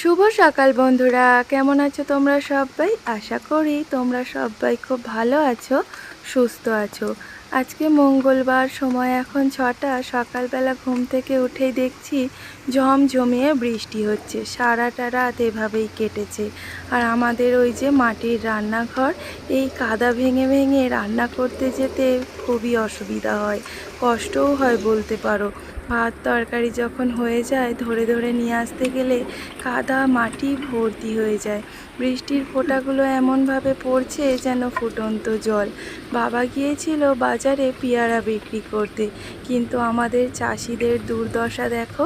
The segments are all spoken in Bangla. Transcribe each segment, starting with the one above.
শুভ সকাল বন্ধুরা, কেমন আছো তোমরা সবাই? আশা করি তোমরা সবাই খুব ভালো আছো, সুস্থ আছো। আজকে মঙ্গলবার, সময় এখন ছটা, সকালবেলা ঘুম থেকে উঠেই দেখছি জমিয়ে বৃষ্টি হচ্ছে, সারাটা রাত এভাবেই কেটেছে। আর আমাদের ওই যে মাটির রান্নাঘর, এই কাদা ভেঙে ভেঙে রান্না করতে যেতে খুবই অসুবিধা হয়, কষ্টও হয় বলতে পারো। ভাত তরকারি যখন হয়ে যায়, ধরে ধরে নিয়ে আসতে গেলে কাদা মাটি ভর্তি হয়ে যায়। বৃষ্টির ফোঁটাগুলো এমনভাবে পড়ছে যেন ফুটন্ত জল। বাবা গিয়েছিল বাজারে পেয়ারা বিক্রি করতে। কিন্তু আমাদের চাষিদের দুর্দশা দেখো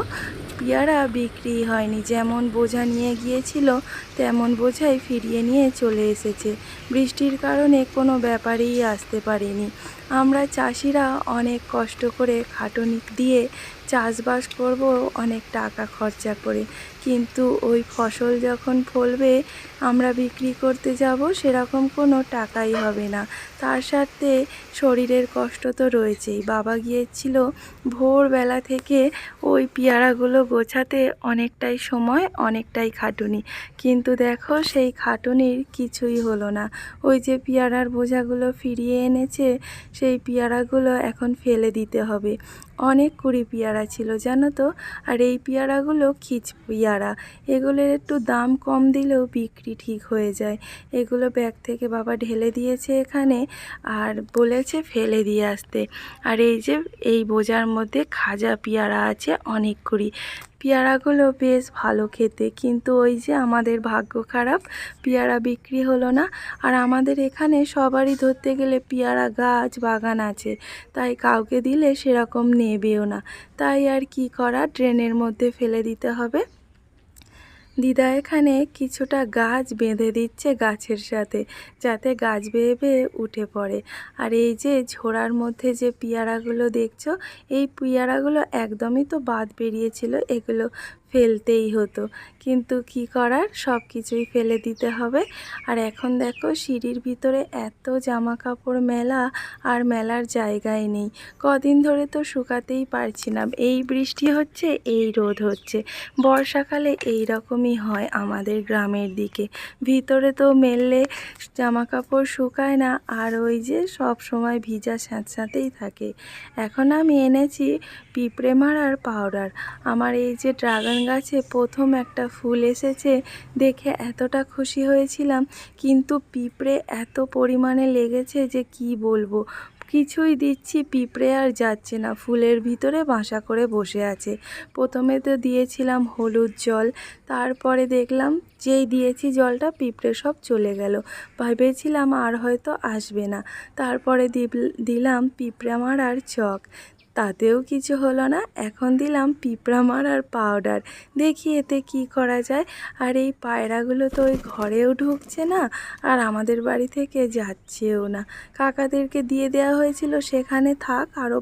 পেয়ারা বিক্রি হয়নি। যেমন বোঝা নিয়ে গিয়েছিল, তেমন বোঝাই ফিরিয়ে নিয়ে চলে এসেছে। বৃষ্টির কারণে কোনো ব্যাপারেই আসতে পারেনি। আমরা চাষিরা অনেক কষ্ট করে খাটনি দিয়ে চাষবাস করব, অনেক টাকা খরচা করে। কিন্তু ওই ফসল যখন ফলবে, আমরা বিক্রি করতে যাব সেরকম কোনো টাকাই হবে না। তার সাথে শরীরের কষ্ট তো রয়েছেই। বাবা গিয়েছিল ভোরবেলা থেকে ওই পেয়ারাগুলো গোছাতে অনেকটাই সময়, অনেকটাই খাটুনি। কিন্তু দেখো সেই খাটুনির কিছুই হলো না। ওই যে পেয়ারার বোঝাগুলো ফিরিয়ে এনেছে, সেই পেয়ারাগুলো এখন ফেলে দিতে হবে। অনেক কুড়ি পেয়ারা ছিল, জানো তো? আর এই পেয়ারাগুলো খিচ পেয়ারা এগুলোর একটু দাম কম দিলেও বিক্রি ঠিক হয়ে যায়। এগুলো ব্যাগ থেকে বাবা ঢেলে দিয়েছে এখানে আর বলেছে ফেলে দিয়ে আসতে। আর এই যে, এই বোঝার মধ্যে খাজা পেয়ারা আছে অনেক কুড়ি পেয়ারাগুলো বেশ ভালো খেতে, কিন্তু ওই যে আমাদের ভাগ্য খারাপ, পেয়ারা বিক্রি হলো না। আর আমাদের এখানে সবারই ধরতে গেলে পেয়ারা গাছ বাগান আছে, তাই কাউকে দিলে সেরকম নেবেও না। তাই আর কি করা, ড্রেনের মধ্যে ফেলে দিতে হবে। দিদা এখানে কিছুটা গাছ বেঁধে দিচ্ছে গাছের সাথে, যাতে গাছ বেয়ে বেয়ে উঠে পড়ে। আর এই যে ঝোড়ার মধ্যে যে পিয়ারাগুলো দেখছ, এই পিয়ারাগুলো একদমই তো বাদ বেরিয়েছিল। এগুলো ফেলতেই হতো। কিন্তু কি করার? সব কিছুই ফেলে দিতে হবে। আর এখন দেখো, সিঁড়ির ভিতরে এত জামা কাপড় মেলা আর মেলার জায়গায় নেই। কদিন ধরে তো শুকাতেই পারছি না। এই বৃষ্টি হচ্ছে, এই রোদ হচ্ছে। বর্ষাকালে এই রকমই হয় আমাদের গ্রামের দিকে। ভিতরে তো মেললে জামা কাপড় শুকায় না, আর ওই যে সব সময় ভিজা স্যাঁতস্যাঁতেই থাকে। এখন আমি এনেছি পিঁপড়ে মারার পাউডার। আমার এই যে ড্রাগন গাছে প্রথম একটা ফুল এসেছে, দেখে এতটা খুশি হয়েছিলাম। কিন্তু পিঁপড়ে এত পরিমাণে লেগেছে যে কি বলব? কিছুই দিচ্ছি পিঁপড়ে আর যাচ্ছে না, ফুলের ভিতরে বাসা করে বসে আছে। প্রথমে তো দিয়েছিলাম হলুদ জল, তারপরে দেখলাম যেই দিয়েছি জলটা পিঁপড়ে সব চলে গেল। ভেবেছিলাম আর হয়তো আসবে না, তারপরে দিলাম পিঁপড়া মারার চক। তাতেও কিছু হলো না। এখন দিলাম পিঁপড়া মারার পাউডার। দেখি এতে কি করা যায়। আর এই পায়রাগুলো তো ওই ঘরেও ঢুকছে না, আর আমাদের বাড়ি থেকে যাচ্ছেও না। কাকাদেরকে দিয়ে দেওয়া হয়েছিল, সেখানে থাক আরও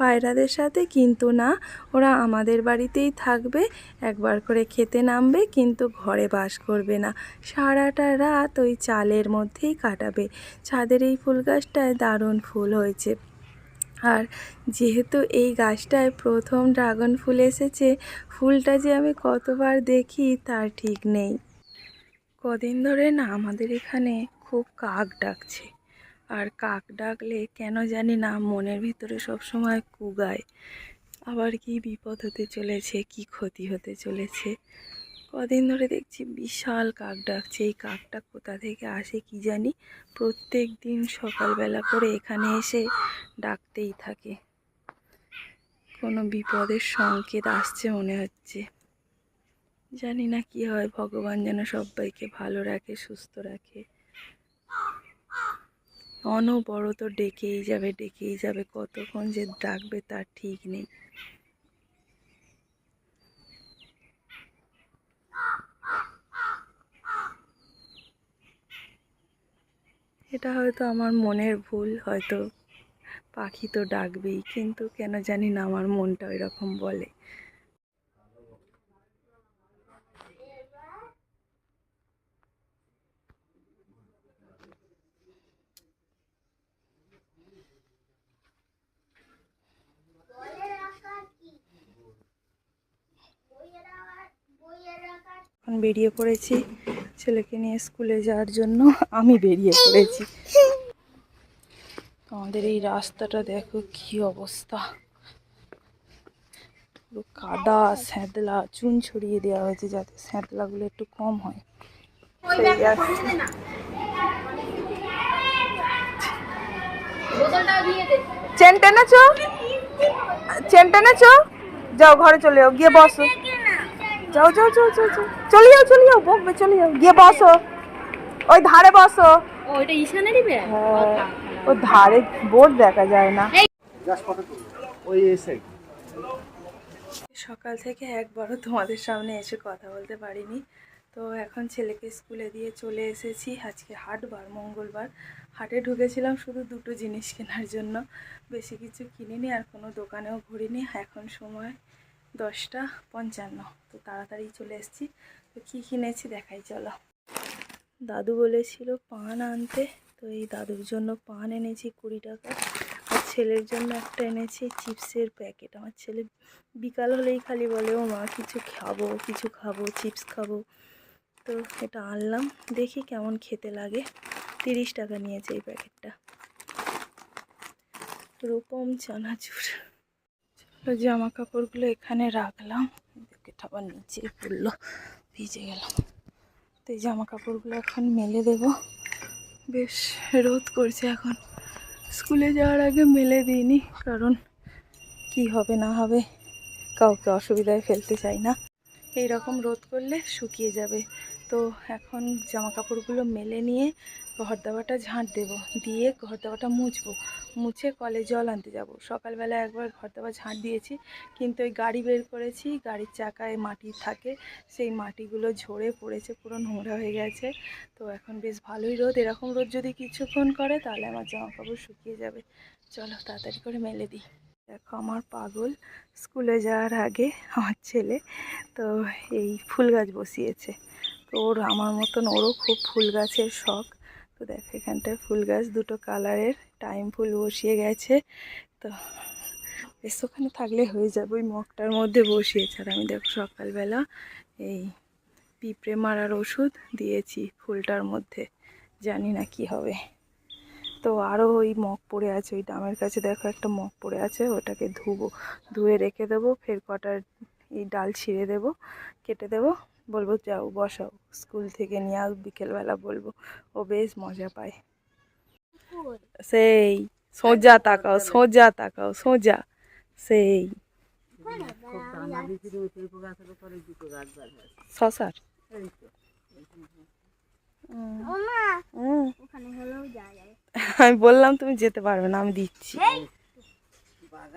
পায়রাদের সাথে, কিন্তু না, ওরা আমাদের বাড়িতেই থাকবে। একবার করে খেতে নামবে, কিন্তু ঘরে বাস করবে না। সারাটা রাত ওই চালের মধ্যেই কাটাবে। ছাদের এই ফুল গাছটায় দারুণ ফুল হয়েছে। আর যেহেতু এই গাছটায় প্রথম ড্রাগন ফুল এসেছে, ফুলটা যে আমি কতবার দেখি তার ঠিক নেই। কদিন ধরে না আমাদের এখানে খুব কাক ডাকছে। আর কাক ডাকলে কেন জানি না মনের ভিতরে সবসময় কুগায়। আবার কি বিপদ হতে চলেছে, কি ক্ষতি হতে চলেছে কদিন ধরে দেখছি বিশাল কাক ডাকছে। এই কাকটা কোথা থেকে আসে কি জানি? প্রত্যেক দিন সকালবেলা করে এখানে এসে ডাকতেই থাকে। কোনো বিপদের সংকেত আসছে মনে হচ্ছে। জানি না কি হয়, ভগবান যেন সবাইকে ভালো রাখে, সুস্থ রাখে। অনবরত ডেকেই যাবে ডেকেই যাবে, কতক্ষণ যে ডাকবে তার ঠিক নেই। এটা হয়তো আমার মনের ভুল, হয়তো পাখি তো ডাকবেই, কিন্তু কেন জানি না আমার মনটা ওই রকম বলে বেরিয়ে পড়েছি। ছেলেকে নিয়ে স্কুলে যাওয়ার জন্য আমি বেরিয়ে পড়েছি। আমাদের এই রাস্তাটা দেখো কি অবস্থা। পুরো কাদা, স্যাঁতলা, চুন ছড়িয়ে দেওয়া হয়েছে যাতে স্যাঁতলাগুলো একটু কম হয়। চেন টেনেছো? চেন টেনেছো? যাও ঘরে চলে যাও, গিয়ে বসো। যাও যাও যাও যাও যাও। চলে যাও চলে যাও বকবে চলে যাও। গিয়ে বসো। ওই ধারে বসো। ও এটা ঈশানেরই ব্যাগ হ্যাঁ ওই ধারে বোর্ড দেখা যায় না। ওই এসে সকাল থেকে একবারও তোমাদের সামনে এসে কথা বলতে পারিনি। তো এখন ছেলেকে স্কুলে দিয়ে চলে এসেছি। আজকে হাটবার মঙ্গলবার। হাটে ঢুকেছিলাম শুধু দুটো জিনিস কেনার জন্য। বেশি কিছু কিনিনি আর কোনো দোকানেও ঘুরিনি। এখন সময় দশটা পঞ্চান্ন। তো তাড়াতাড়ি চলে এসেছি। তো কী কিনেছি দেখাই, চলো। দাদু বলেছিল পান আনতে। তো এই দাদুর জন্য পান এনেছি কুড়ি টাকা। আর ছেলের জন্য একটা এনেছি চিপসের প্যাকেট। আমার ছেলে বিকাল হলেই খালি বলে, ও মা, কিছু খাব কিছু খাব, চিপস খাব। তো এটা আনলাম। দেখি কেমন খেতে লাগে। তিরিশ টাকা নিয়েছে এই প্যাকেটটা। রূপম চানাচুর। চলো জামা কাপড়গুলো এখানে রাখলাম। আবার নিচে পড়ল, ভিজে গেলাম। তো এই জামা কাপড়গুলো এখন মেলে দেব। বেশ, রোদ করছে এখন। স্কুলে যাওয়ার আগে মেলে দিইনি, কারণ কি হবে না হবে, কাউকে অসুবিধায় ফেলতে চাই না। এই রকম রোদ করলে শুকিয়ে যাবে। তো এখন জামা কাপড়গুলো মেলে নিয়ে ঘর দাওয়াটা ঝাঁট দেব, দিয়ে ঘর দাওয়াটা মুছবো। মুছে কলে জল আনতে যাব। সকালবেলা একবার ঘর দাওয়া ঝাঁট দিয়েছি, কিন্তু ওই গাড়ি বের করেছি, গাড়ির চাকায় মাটি থাকে, সেই মাটিগুলো ঝরে পড়েছে, পুরো নোংরা হয়ে গেছে। তো এখন বেশ ভালোই রোদ, এরকম রোদ যদি কিছুক্ষণ করে, তাহলে আমার জামা কাপড় শুকিয়ে যাবে। চলো তাড়াতাড়ি করে মেলে দিই। দেখো আমার পাগল, স্কুলে যাওয়ার আগে আমার ছেলে, তো এই ফুল গাছ বসিয়েছে। তো ওর, আমার মতন ওরও খুব ফুল গাছের শখ। তো দেখো এখানটায় ফুল গাছ, দুটো কালারের টাইম ফুল বসিয়ে গেছে। তো বেশ ওখানে থাকলে হয়ে যাবে, ওই মগটার মধ্যে বসিয়েছে। আর আমি দেখো সকালবেলা এই পিঁপড়ে মারার ওষুধ দিয়েছি ফুলটার মধ্যে, জানি না কি হবে। তো আরও ওই মগ পড়ে আছে, ওই ডামের কাছে দেখো একটা মগ পড়ে আছে, ওটাকে ধুবো, ধুয়ে রেখে দেবো, ফের কটা এই ডাল ছিঁড়ে দেবো, কেটে দেবো, বলব যাও, বসাও, স্কুল থেকে নিয়ে আস বিকেলবেলা বলব। ও বেশ মজা পায়। সেই সোজা তাকাও সোজা তাকাও সোজা সেই শশার আমি বললাম তুমি যেতে পারবে না আমি দিচ্ছি।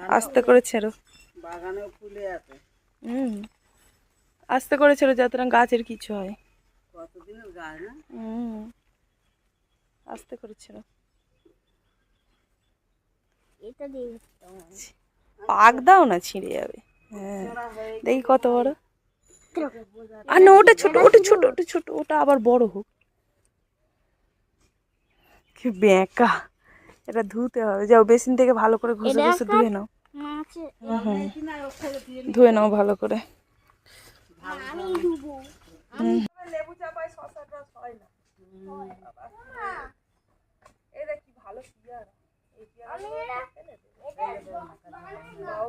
আস্তে করে ছেড়ো। বাগানেও ফুলে আছে। হুম। আস্তে করে ছেড়ো যাতে না গাছের কিছু হয়। কতদিনের গাছ না? হুম। আস্তে করে ছেড়ো। এটা দিয়ে পাক দাও না ছিঁড়ে যাবে। হ্যাঁ দেখি কত বড়। আর না ওটা ছোট ওটা ছোট ওটা ছোট ওটা আবার বড় হোক। কি বেঁকা। এটা ধুতে হবে। যাও বেসিন থেকে ভালো করে ঘষে ঘষে ধুয়ে নাও। ধুয়ে নাও ভালো করে। লেবু চাপায় শশার রস হয় না এই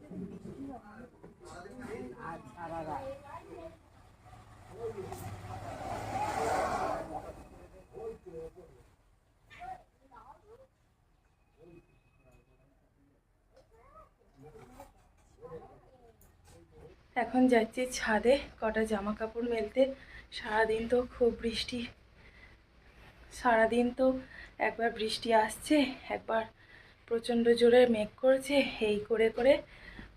দেখ কি ভালো পিয়ারা এই পিয়ারা এখন যাচ্ছি ছাদে কটা জামা কাপড় মেলতে। সারাদিন তো খুব বৃষ্টি। সারাদিন তো একবার বৃষ্টি আসছে, একবার প্রচণ্ড জোরে মেঘ করছে, এই করে করে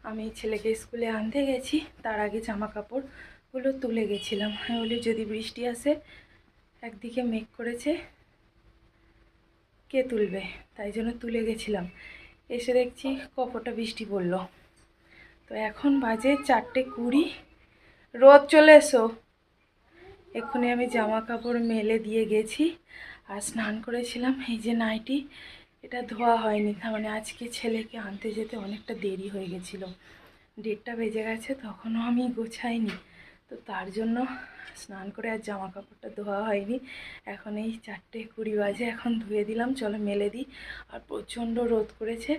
আমি ছেলেকে স্কুলে আনতে গেছি। তার আগে জামা কাপড়গুলো তুলে গেছিলাম। আমি বলি, যদি বৃষ্টি আসে, একদিকে মেঘ করেছে, কে তুলবে? তাই জন্য তুলে গেছিলাম। এসে দেখছি কপটা বৃষ্টি পড়ল। তো এখন বাজে চারটে কুড়ি। রোদ চলে এসো। এক্ষুনি আমি জামা কাপড় মেলে দিয়ে গেছি আর স্নান করেছিলাম। এই যে নাইটি, এটা ধোয়া হয়নি। তার মানে আজকে ছেলেকে আনতে যেতে অনেকটা দেরি হয়ে গেছিল। ডেটটা বেজে গেছে, তখনও আমি গোছাইনি। তো তার জন্য স্নান করে আর জামা কাপড়টা ধোয়া হয়নি। এখন এই চারটে কুড়ি বাজে এখন ধুয়ে দিলাম চলো মেলে দিই। আর প্রচণ্ড রোদ করেছে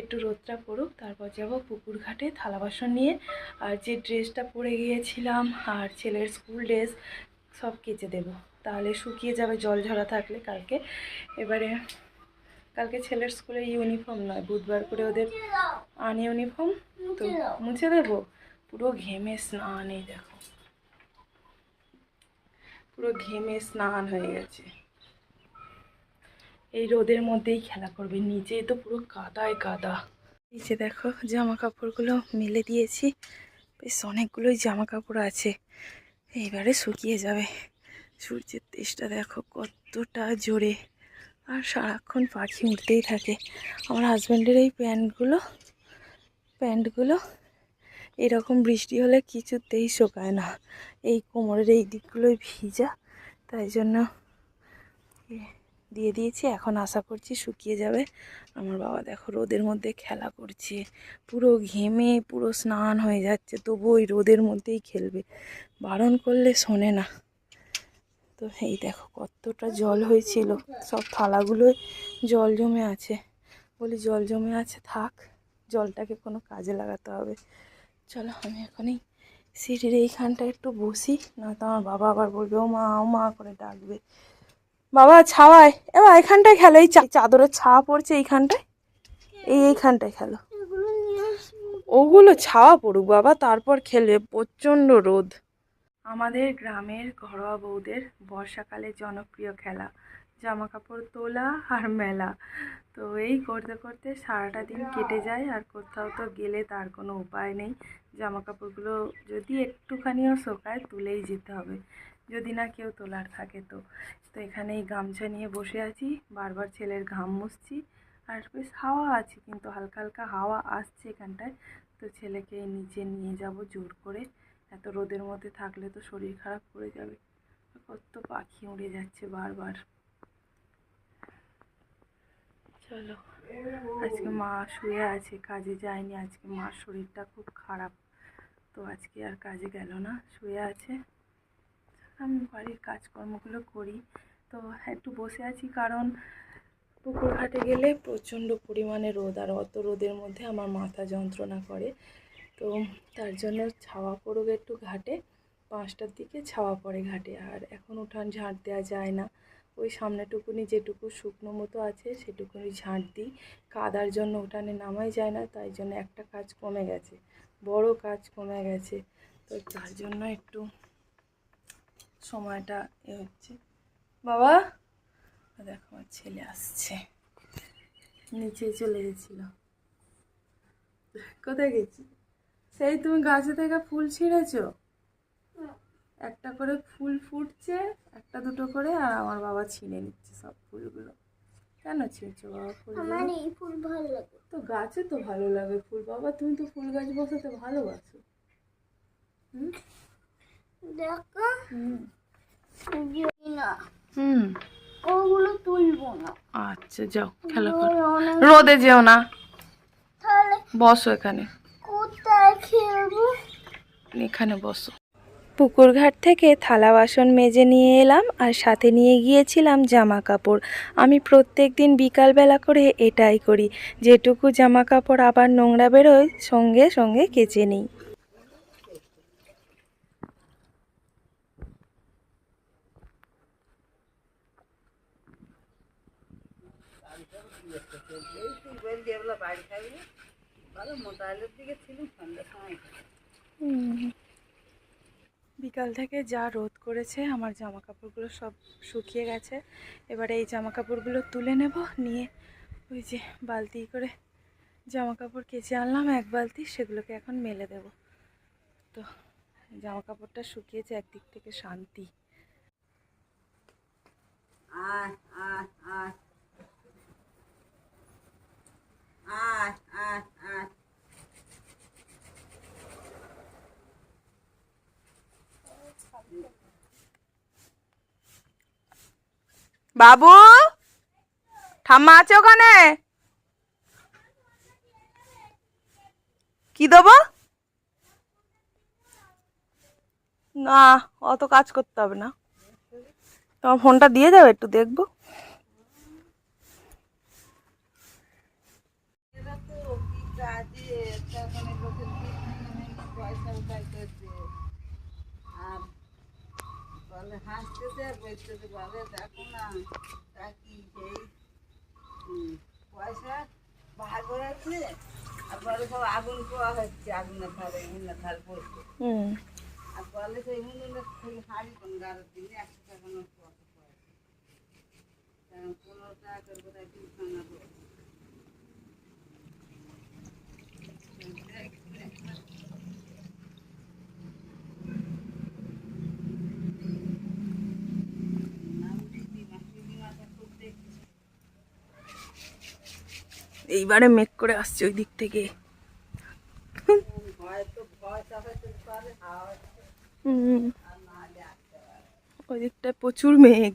একটু রোদটা পড়ুক তারপর যাব পুকুর ঘাটে থালা বাসন নিয়ে। আর যে ড্রেসটা পরে গিয়েছিলাম আর ছেলের স্কুল ড্রেস সব কেচে দেব। তাহলে শুকিয়ে যাবে জল ঝরা থাকলে কালকে। এবারে কালকে ছেলের স্কুলে ইউনিফর্ম নয় বুধবার করে ওদের আন ইউনিফর্ম তো মুছে দেবো? পুরো ঘেমে স্নান এই দেখো। পুরো ঘেমে স্নান হয়ে গেছে। এই রোদের মধ্যেই খেলা করবে নিচে তো পুরো কাদায় কাদা। নিচে দেখো জামা কাপড়গুলো মেলে দিয়েছি। বেশ অনেকগুলোই জামা কাপড় আছে। এইবারে শুকিয়ে যাবে। সূর্যের তেজটা দেখো কতটা জোরে। আর সারাক্ষণ পাখি উঠতেই থাকে। আমার হাজব্যান্ডের এই প্যান্টগুলো প্যান্টগুলো এরকম বৃষ্টি হলে কিছুতেই শোকায় না। এই কোমরের এই দিকগুলোই ভিজা, তাই জন্য দিয়ে দিয়েছি। এখন আশা করছি শুকিয়ে যাবে। আমার বাবা দেখো রোদের মধ্যে খেলা করছে, পুরো ঘেমে, পুরো স্নান হয়ে যাচ্ছে, তবু ওই রোদের মধ্যেই খেলবে। বারণ করলে শোনে না। তো এই দেখো কতটা জল হয়েছিল। সব থালাগুলোয় জল জমে আছে। বলি জল জমে আছে, থাক, জলটাকে কোনো কাজে লাগাতে হবে। চলো, আমি এখনই সিঁড়ির এইখানটা একটু বসি না তো আমার বাবা আবার বলবে, ও মা ও মা করে ডাকবে। বাবা, ছাওয়ায়। এবার এখানটায় খেলো, এই চাদরের ছাওয়া পড়ছে এইখানটায়? এই এইখানটায় খেলো। ওগুলো ছাওয়া পড়ুক বাবা, তারপর খেলবে প্রচণ্ড রোদ। আমাদের গ্রামের ঘরোয়া বউদের বর্ষাকালে জনপ্রিয় খেলা জামা কাপড় তোলা আর মেলা। তো এই করতে করতে সারাটা দিন কেটে যায় আর কোথাও তো গেলে তার কোনো উপায় নেই। জামা কাপড়গুলো যদি একটুখানিও শোকায় তুলেই যেতে হবে। যদি না কেউ তোলার থাকে তো। তো এখানে এই গামছা নিয়ে বসে আছি, বারবার ছেলের ঘাম মুছছি। আর বেশ হাওয়া আছে কিন্তু হালকা হালকা হাওয়া আসছে এখানটায়। তো ছেলেকে নিচে নিয়ে যাব জোর করে। এত রোদের মধ্যে থাকলে তো শরীর খারাপ করে যাবে। কত পাখি উড়ে যাচ্ছে বারবার। চলো, আজকে মা শুয়ে আছে, কাজে যায়নি, আজকে মার শরীরটা খুব খারাপ। তো আজকে আর কাজে গেল না, শুয়ে আছে। আমি বাড়ির কাজকর্মগুলো করি। তো একটু বসে আছি কারণ পুকুর ঘাটে গেলে প্রচণ্ড পরিমাণে রোদ, আর অত রোদের মধ্যে আমার মাথা যন্ত্রণা করে। তো তার জন্য ছাওয়া পড়ুক একটু ঘাটে, পাঁচটার দিকে ছাওয়া পড়ে ঘাটে, আর এখন উঠান ঝাঁট দেওয়া যায় না। ওই সামনেটুকুনি যেটুকু শুকনো মতো আছে, সেটুকুনি ঝাঁট দিই। কাদার জন্য উঠানে নামাই যায় না, তাই জন্য একটা কাজ কমে গেছে। বড় কাজ কমে গেছে। তো তার জন্য একটু সময়টা এ হচ্ছে। বাবা দেখো আমার ছেলে আসছে। নিচে চলে গেছিল। কোথায় গেছি? সেই তুমি গাছে থেকে ফুল ছিঁড়েছো? একটা করে ফুল ফুটছে একটা দুটো করে আর আমার বাবা ছিঁড়ে নিচ্ছে সব ফুলগুলো। কেন ছিঁড়ছো বাবা ফুলগুলো? আমার এই ফুল ভালো লাগে। তো গাছে তো ভালো লাগে ফুল। বাবা তুমি তো ফুল গাছ বসাতে ভালোবাসো। হুম? দেখো হুম। ওগুলো তুলবো না। আচ্ছা যাও খেলা করো। রোদে যেও না। তাহলে বসো এখানে। কোথায় খেলব? এখানে বসো। পুকুর ঘাট থেকে থালা বাসন মেজে নিয়ে এলাম আর সাথে নিয়ে গিয়েছিলাম জামা কাপড়। আমি প্রত্যেক দিন বিকালবেলা করে এটাই করি যেটুকু জামা কাপড় আবার নোংরা বেরোয় সঙ্গে সঙ্গে কেচে নিই। মোটা দিকে ছিল সন্ধ্যার সময়। বিকাল থেকে যা রোদ করেছে, আমার জামা কাপড়গুলো সব শুকিয়ে গেছে। এবারে এই জামা কাপড়গুলো তুলে নেব, নিয়ে ওই যে বালতি করে জামা কাপড় কেচে আনলাম, এক বালতি সেগুলোকে এখন মেলে দেব। তো জামা কাপড়টা শুকিয়েছে একদিক থেকে শান্তি। আয় আয় আয়। আয় আয় আয়। বাবু, ঠাম্মা আছে ওখানে? কি দেবো? না, অত কাজ করতে হবে না। তোমার ফোনটা দিয়ে যাবে একটু দেখব। পয়সা উঠাই করছে আর হাসতেছে বলতেছে বলে দেখো না তা কি সেই পয়সা ভাগ হয়েছে আর বলে সব আগুন পোয়া হচ্ছে আগুনের ধারে উনুনের ধারে পড়ছে। আর বলে সেই উনুনের থেকে হাড়ি কোন দিনে একশো টাকা কত পয়সা পনেরো টাকা করে হয় তিনশো না এইবারে মেক করে আসছে ওই দিক থেকে। ওই দিকটায় প্রচুর মেঘ।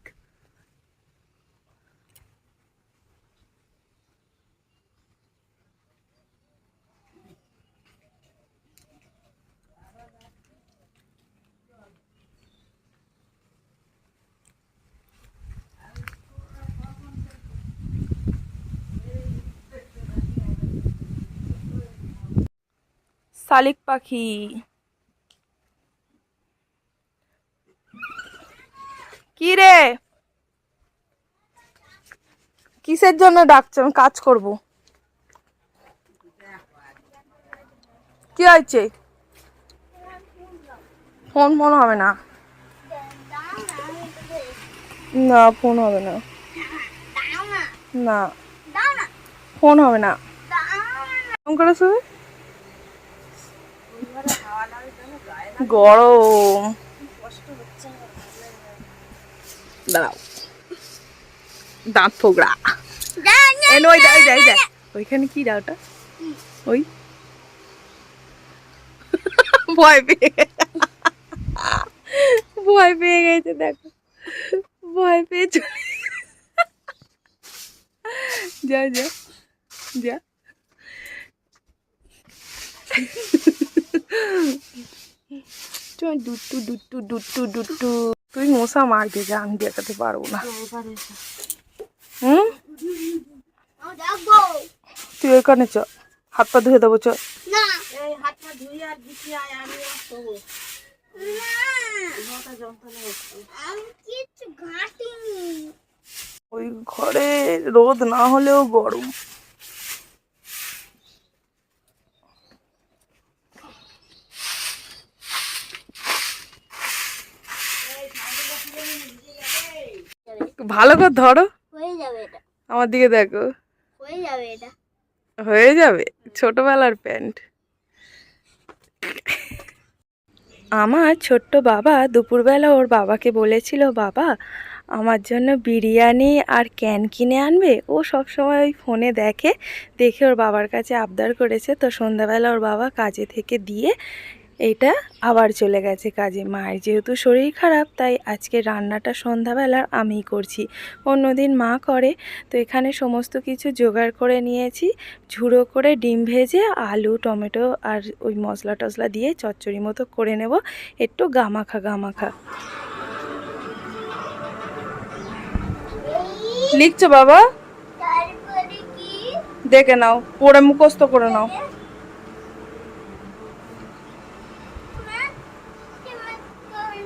শালিক পাখি। কি রে? কিসের জন্য ডাকছে? আমি কাজ করব। কি হয়েছে? ফোন ফোন হবে না। না, ফোন হবে না। না। ফোন হবে না। ফোন করে শুবে গরম। দাঁড়াও। দাঁত ফোগড়া ওই দেয় দেয় দেয় ওইখানে কি দাওটা ওই। ভয় পেয়ে ভয় পেয়ে গেছে দেখো। ভয় পেয়ে চলে যা যা যা। চল দুট্টু দুট্টু দুট্টু দুট্টু তুই মশা মারবে যা আমি দেখাতে পারব না। হুম? তুই ওইখানে চ হাত পা ধুয়ে দেবো চ। ওই ঘরে রোদ না হলেও গরম। ভালো করে ধরো। হয়ে যাবে এটা। আমার দিকে দেখো। হয়ে যাবে এটা। হয়ে যাবে? ছোটবেলার প্যান্ট। আমার ছোট্ট বাবা দুপুরবেলা ওর বাবাকে বলেছিল বাবা আমার জন্য বিরিয়ানি আর ক্যান কিনে আনবে? ও সব সময় ওই ফোনে দেখে দেখে ওর বাবার কাছে আবদার করেছে। তো সন্ধ্যাবেলা ওর বাবা কাজে থেকে দিয়ে এটা আবার চলে গেছে কাজে। মায়ের যেহেতু শরীর খারাপ তাই আজকে রান্নাটা সন্ধ্যাবেলার আমিই করছি। অন্যদিন মা করে তো এখানে সমস্ত কিছু জোগাড় করে নিয়েছি। ঝুড়ো করে ডিম ভেজে আলু টমেটো আর ওই মশলা টশলা দিয়ে চচ্চড়ি মতো করে নেব। একটু গামাখা গামাখা। লিখছো বাবা? দেখে নাও পড়ে মুখস্থ করে নাও মা কেমন করে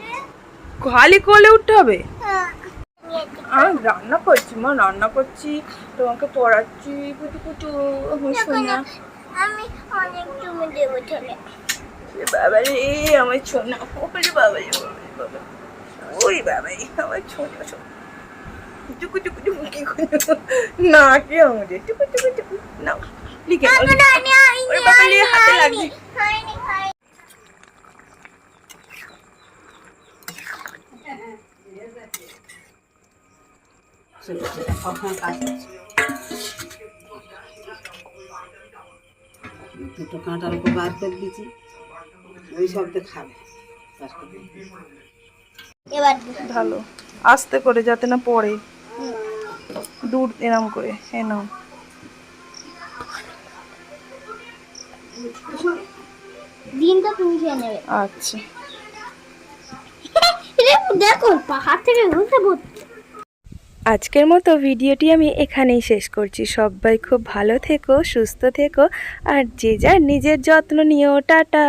খালি কোলে উঠতে হবে? হ্যাঁ। আমি রান্না করছি মা রান্না করছি তোমাকে পড়াচ্ছি কুটু আমার সোনা আমি অনেক তুমি দেবো চলে। বাবা রে আমার সোনা ওরে বাবা রে বাবা ওই বাবা রে আমার ছোনা সোনা। টুকু টুকু টুকু কি করে না কি আমাদের? টুকু টুকু টুকু। নাও লিখে। ওরে বাবা রে হাতে লাগছে। সবসময় কাজ দুটো কাঁটার উপর বার করে দিয়েছি ওই খাবে এবার ভালো। আস্তে করে যাতে না পড়ে। দূর এরম করে। হ্যাঁ দিনটা তুমি খেয়ে নেবে। আচ্ছা। দেখো পাহাড় থেকে ঘুরতে পড়ছে আজকের মতো ভিডিওটি আমি এখানেই শেষ করছি। সবাই খুব ভালো থেকো, সুস্থ থেকো, আর যে যার নিজের যত্ন নিও। টাটা!